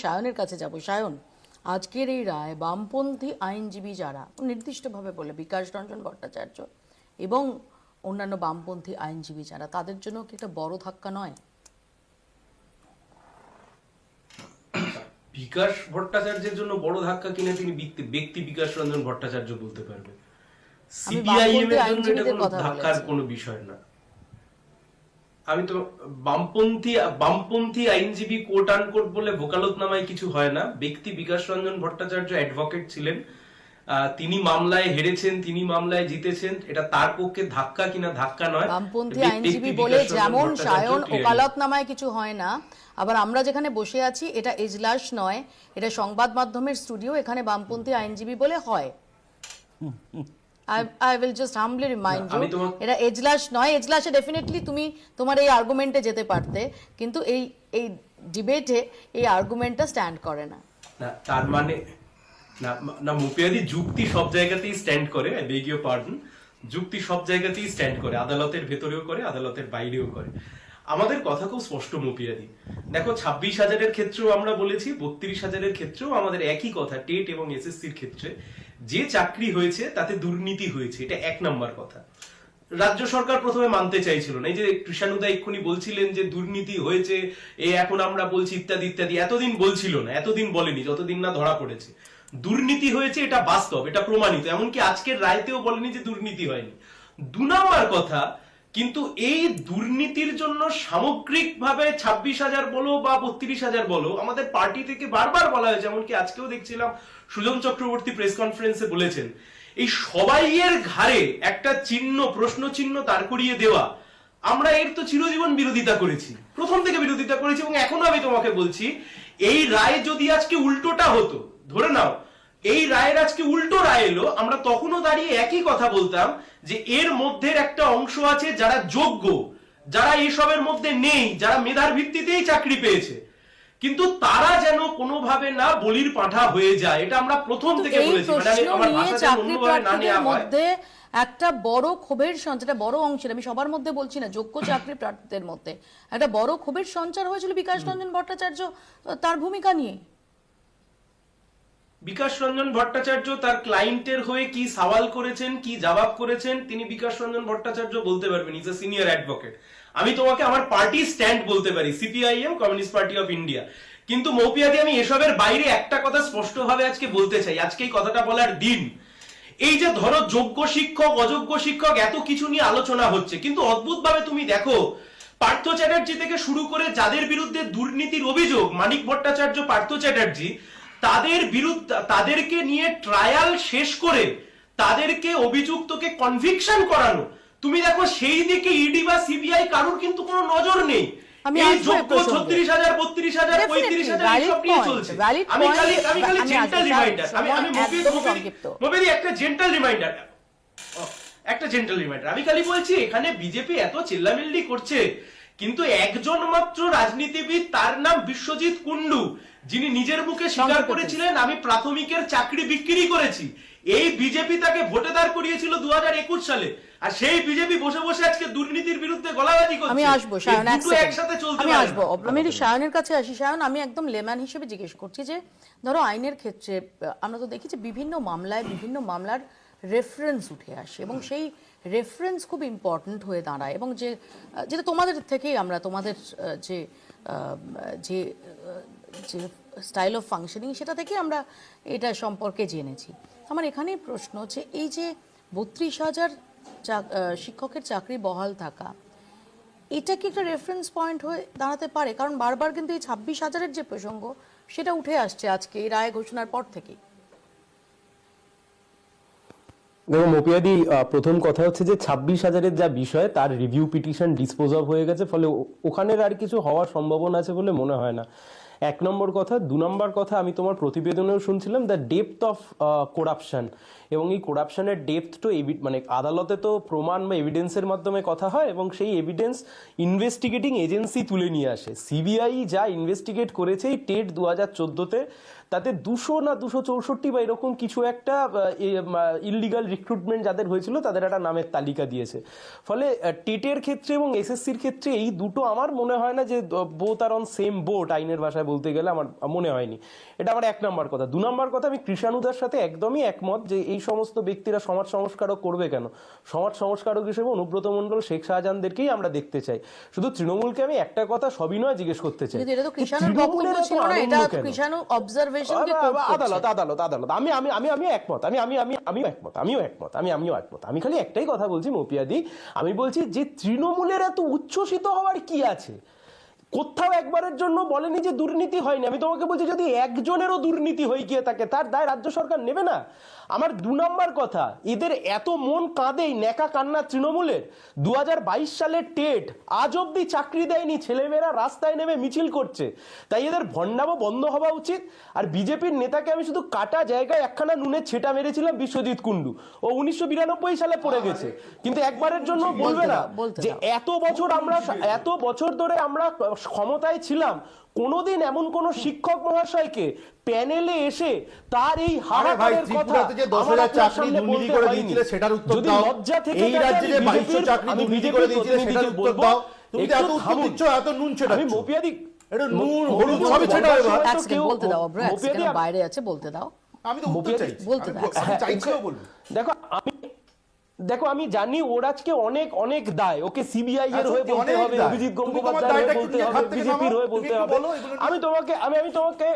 সায়নের কাছে যাব। সায়ন আজকের এই রায় বামপন্থী আইনজীবী যারা নির্দিষ্টভাবে বলে বিকাশ রঞ্জন ভট্টাচার্য এবং অন্যান্য বামপন্থী আইনজীবী যারা তাদের জন্য কি একটা বড় ধাক্কা নয়? বিকাশ ভট্টাচার্যের জন্য বড় ধাক্কা কিনে তিনি ব্যক্তি- বিকাশ রঞ্জন ভট্টাচার্য বলতে পারবে। সিপিআইএম এর জন্য এটা কোনো ধাক্কার কোনো বিষয় না। আমি তো বামপন্থী বামপন্থী আইনজীবী কোট আন কোট বলে ভোকালতনামায় কিছু হয় না। ব্যক্তি বিকাশ রঞ্জন ভট্টাচার্য অ্যাডভোকেট ছিলেন। তিনি মামলায় হেরেছেন তিনি মামলায় জিতেছেন। এটা তার পক্ষে ধাক্কা কিনা ধাক্কা নয়। বামপন্থী আইনজীবী বলে যেমন সায়ন ওকালতনামায় কিছু হয় না। আবার আমরা যেখানে বসে আছি এটা এজলাস নয়। এটা সংবাদ মাধ্যমের স্টুডিও এখানে বামপন্থী আইনজীবী বলে হয়। I will just humbly remind you এটা এজলাস নয় এজলাসে ডেফিনেটলি তুমি তোমার এই আর্গুমেন্টে যেতে পারতে কিন্তু এই এই ডিবেটে এই আর্গুমেন্টটা স্ট্যান্ড করে না। তার মানে না না মুপিয়াদি যুক্তি সব জায়গাতেই স্ট্যান্ড করে আই বেগ ইউর পার্ডন যুক্তি সব জায়গাতেই স্ট্যান্ড করে আদালতের ভেতরেও করে আদালতের বাইরেও করে। আমাদের কথা খুব স্পষ্ট মুপিয়াদি দেখো ছাব্বিশ হাজারের ক্ষেত্রেও আমরা বলেছি বত্রিশ হাজারের ক্ষেত্রেও আমাদের একই কথা টেট এবং এসএসসির ক্ষেত্রে। যে চাকরি হয়েছে, তাতে দুর্নীতি হয়েছে, এটা এক নাম্বার কথা। রাজ্য সরকার প্রথমে মানতে চাইছিল না। এই যে কৃষাণুদা এক্ষুনি বলছিলেন যে দুর্নীতি হয়েছে, এ এখন আমরা বলছি ইত্যাদি ইত্যাদি, এতদিন বলছিল না, এতদিন বলেনি, যতদিন না ধরা পড়েছে। দুর্নীতি হয়েছে, এটা বাস্তব, এটা প্রমাণিত, এমনকি আজকের রায়তেও বলেনি যে দুর্নীতি হয়নি। দু নম্বর কথা কিন্তু এই দুর্নীতির জন্য সামগ্রিকভাবে ছাব্বিশ হাজার বলো বা বত্রিশ হাজার বলো, আমাদের পার্টি থেকে বারবার বলা হয়েছে, এমনকি আজকেও দেখছিলাম সুজন চক্রবর্তী প্রেস কনফারেন্সে বলেছেন, এই সবাইয়ের ঘাড়ে একটা চিহ্ন প্রশ্ন চিহ্ন দাঁড় করিয়ে দেওয়া, আমরা এর তো চিরজীবন বিরোধিতা করেছি। প্রথম থেকে বিরোধিতা করেছি এবং এখনও আমি তোমাকে বলছি, এই রায় যদি আজকে উল্টোটা হতো, ধরে নাও, এই রায়ের আজকে উল্টো রায় এলো আমরা তখনও দাঁড়িয়ে একই কথা বলতাম যে এর মধ্যে একটা অংশ আছে যারা যোগ্য যারা এসবের মধ্যে নেই যারা মেধার ভিত্তিতেই চাকরি পেয়েছে। কিন্তু তারা যেন কোনোভাবে না বলির পাঠা হয়ে যায় এটা আমরা প্রথম থেকে বলেছি। মানে আমার অন্যভাবে না নেওয়া হয় একটা বড় ক্ষোভের সঞ্চার একটা বড় অংশের আমি সবার মধ্যে বলছি না যোগ্য চাকরি প্রার্থীদের মধ্যে একটা বড় ক্ষোভের সঞ্চার হয়েছিল বিকাশ রঞ্জন ভট্টাচার্য তার ভূমিকা নিয়ে। বিকাশ রঞ্জন ভট্টাচার্য তার ক্লায়েন্টের হয়ে কি সওয়াল করেছেন, কি জবাব করেছেন, তিনি বিকাশ রঞ্জন ভট্টাচার্য বলতে পারবেন ইজ এ সিনিয়র অ্যাডভোকেট আমি তোমাকে আমার পার্টি স্ট্যান্ড বলতে পারি CPIM communist party of India কিন্তু মৌপিয়াদি, আমি এসবের বাইরে একটা কথা স্পষ্টভাবে আজকে বলতে চাই, আজকে এই কথাটা বলার দিন। এই যে ধরো যোগ্য শিক্ষক, অযোগ্য শিক্ষক, এত কিছু নিয়ে আলোচনা হচ্ছে, কিন্তু অদ্ভুতভাবে তুমি দেখো, পার্থ চ্যাটার্জি থেকে শুরু করে যাদের বিরুদ্ধে দুর্নীতির অভিযোগ, মানিক ভট্টাচার্য, পার্থ চ্যাটার্জি তাদের বিরুদ্ধে তাদেরকে নিয়ে ট্রায়াল শেষ করে তাদেরকে অভিযুক্তকে কনভিকশন করানো। তুমি দেখো সেই দিকে ইডি বা সিবিআই কারোর কিন্তু কোনো নজর নেই। একটা জেন্টাল রিমাইন্ডার একটা জেন্টাল রিমাইন্ডার আমি খালি বলছি এখানে বিজেপি এত চিল্লামিল্লি করছে কিন্তু একজন মাত্র রাজনীতিবিদ তার নাম বিশ্বজিৎ কুন্ডু যিনি নিজের মুখে স্বীকার করেছিলেন আমি প্রাথমিকের চাকরি বিক্রি করেছি। এই বিজেপি তাকে ভোটে দাঁড় করিয়েছিল দু সালে। আর সেই বিজেপি বসে বসে আজকে দুর্নীতির বিরুদ্ধে গলাবাজি করছে। আমি আসব সায়ন। একসাথে চলতে আমি আসব আমি সায়নের কাছে আসি সায়ন আমি একদম লেম্যান হিসেবে জিজ্ঞেস করছি যে ধরো আইনের ক্ষেত্রে আমরা তো দেখি যে বিভিন্ন মামলায় বিভিন্ন মামলার রেফারেন্স উঠে আসে এবং সেই রেফারেন্স খুব ইম্পর্ট্যান্ট হয়ে দাঁড়ায় এবং যে যেটা তোমাদের থেকেই আমরা, তোমাদের যে যে যে স্টাইল অফ ফাংশনিং সেটা থেকে আমরা এটা সম্পর্কে জেনেছি। আমার এখানেই প্রশ্ন যে এই যে বত্রিশ হাজার শিক্ষকের চাকরি বহাল থাকা, এটা কি একটা রেফারেন্স পয়েন্ট হয়ে দাঁড়াতে পারে? কারণ বারবার কিন্তু এই ছাব্বিশ হাজারের যে প্রসঙ্গ, সেটা উঠে আসছে আজকে, এই রায় ঘোষণার পর থেকেই। দেখো মপিয়াদি প্রথম কথা হচ্ছে যে ছাব্বিশ হাজারের যা বিষয়, তার রিভিউ পিটিশন ডিসপোজ অফ হয়ে গেছে, ফলে ওখানের আর কিছু হওয়ার সম্ভাবনা আছে বলে মনে হয় না। এক নম্বর কথা, দু নম্বর কথা, আমি তোমার প্রতিবেদনেও শুনছিলাম দ্য ডেপথ অফ করাপশন এবং এই করাপশনের ডেপথ তো মানে আদালতে তো প্রমাণ বা এভিডেন্সের মাধ্যমে কথা হয়, এবং সেই এভিডেন্স ইনভেস্টিগেটিং এজেন্সি তুলে নিয়ে আসে। সিবিআই যা ইনভেস্টিগেট করেছে এই টেট দু হাজার চোদ্দোতে তাতে দুশো না দুশো চৌষট্টি বা এরকম কিছু একটা ইললিগাল রিক্রুটমেন্ট যাদের হয়েছিল তাদের একটা নামের তালিকা দিয়েছে। ফলে টেটের ক্ষেত্রে এবং এসএসসির ক্ষেত্রে এই দুটো আমার মনে হয় না যে both are on same boat আইনের ভাষায় বলতে গেলে আমার মনে হয়নি। এটা আমার এক নম্বর কথা। দু নম্বর কথা আমি কৃষাণুদার সাথে একদমই একমত যে এই সমস্ত ব্যক্তিরা সমাজ সংস্কারক করবে কেন? সমাজ সংস্কারক হিসেবে অনুব্রত মণ্ডল শেখ শাহজাহানদেরকেই আমরা দেখতে চাই। শুধু তৃণমূলকে আমি একটা কথা সবিনয় জিজ্ঞেস করতে চাই। এটা তো কৃষাণুর বক্তব্য ছিল না এটা কৃষাণু অবজারভেশন কে আ- কোট আ- করছে। আদালত আদালত আদালত। আমি আমি আমি আমি একমত আমি আমি আমি আমিও একমত আমিও একমত আমি আমিও একমত। আমি খালি একটাই কথা বলছি মপিয়াদি আমি বলছি যে তৃণমূলের এত উচ্ছ্বসিত হওয়ার কি আছে? কোথাও একবারের জন্য বলেনি যে দুর্নীতি হয়নি। আমি তোমাকে বলছি যদি একজনেরও দুর্নীতি হয়ে গিয়ে থাকে তার দায় রাজ্য সরকার নেবে না? আমার দু নম্বর কথা এদের এত মন কাঁদেই নেকা কান্না তৃণমূলের। দু সালের টেট আজ অব্দি চাকরি দেয়নি ছেলেমেয়েরা রাস্তায় নেমে মিছিল করছে। তাই এদের ভণ্ডামো বন্ধ হওয়া উচিত। আর বিজেপির নেতাকে আমি শুধু কাটা জায়গায় একখানা নুনের ছেটা মেরেছিলাম বিশ্বজিৎ কুন্ডু ও উনিশশো বিরানব্বই সালে পড়ে গেছে। কিন্তু একবারের জন্য বলবে না যে এত বছর আমরা এত বছর ধরে আমরা ক্ষমতায় ছিলাম কোনোদিন এমন কোন শিক্ষক মহাশয়কে প্যানেলে এসে তার এই কথা যদি লজ্জা থেকে আমি মপিয়াদি বাইরে আছে বলতে দাও। আমি তো বলতে দাও। চাইছিও বলব। দেখো দেখো আমি জানি ওর আজকে অনেক অনেক দায়। ওকে সিবিআই এর হ্যাঁ, হয়ে বলতে হবে অভিজিৎ গঙ্গোপাধ্যায় হয়ে বলতে হবে বিজেপির হয়ে বলতে হবে। আমি তোমাকে আমি আমি তোমাকে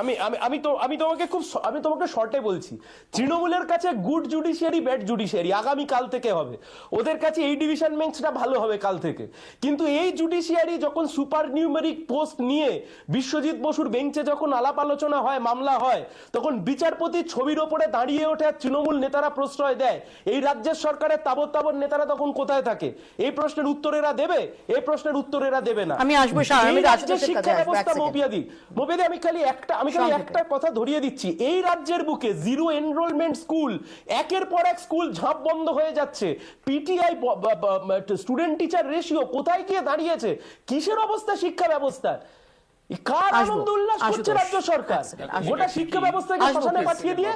আমি আমি আমি তো আমি তোমাকে খুব আমি তোমাকে শর্টে বলছি। তৃণমূলের কাছে গুড জুডিশিয়ারি ব্যাড জুডিশিয়ারি আগামী কাল থেকে হবে। ওদের কাছে এই ডিভিশন বেঞ্চটা ভালো হবে কাল থেকে। কিন্তু এই জুডিশিয়ারি যখন সুপার নিউমেরিক পোস্ট নিয়ে বিশ্বজিৎ বসুর বেঞ্চে যখন আলাপ আলোচনা হয় মামলা হয় তখন বিচারপতি ছবির ওপরে দাঁড়িয়ে ওঠে আর তৃণমূল নেতারা প্রশ্রয় দেয়। এই রাজ্যের সরকারের তাবৎ তাবৎ নেতারা তখন কোথায় থাকে? এই প্রশ্নের উত্তর এরা দেবে? এই প্রশ্নের উত্তর এরা দেবে না। আমি আসব, শিক্ষা এক ব্যবস্থা। মপিয়াদি মপিয়াদি আমি খালি একটা আমি খালি একটা কথা ধরিয়ে দিচ্ছি। এই রাজ্যের বুকে জিরো এনরোলমেন্ট স্কুল একের পর এক স্কুল ঝাঁপ বন্ধ হয়ে যাচ্ছে। পিটিআই স্টুডেন্ট টিচার রেশিও কোথায় গিয়ে দাঁড়িয়েছে? কিসের অবস্থা শিক্ষা ব্যবস্থার? কার আনন্দ উল্লাস করছে রাজ্য সরকার? গোটা শিক্ষা ব্যবস্থাকে পাঠিয়ে দিয়ে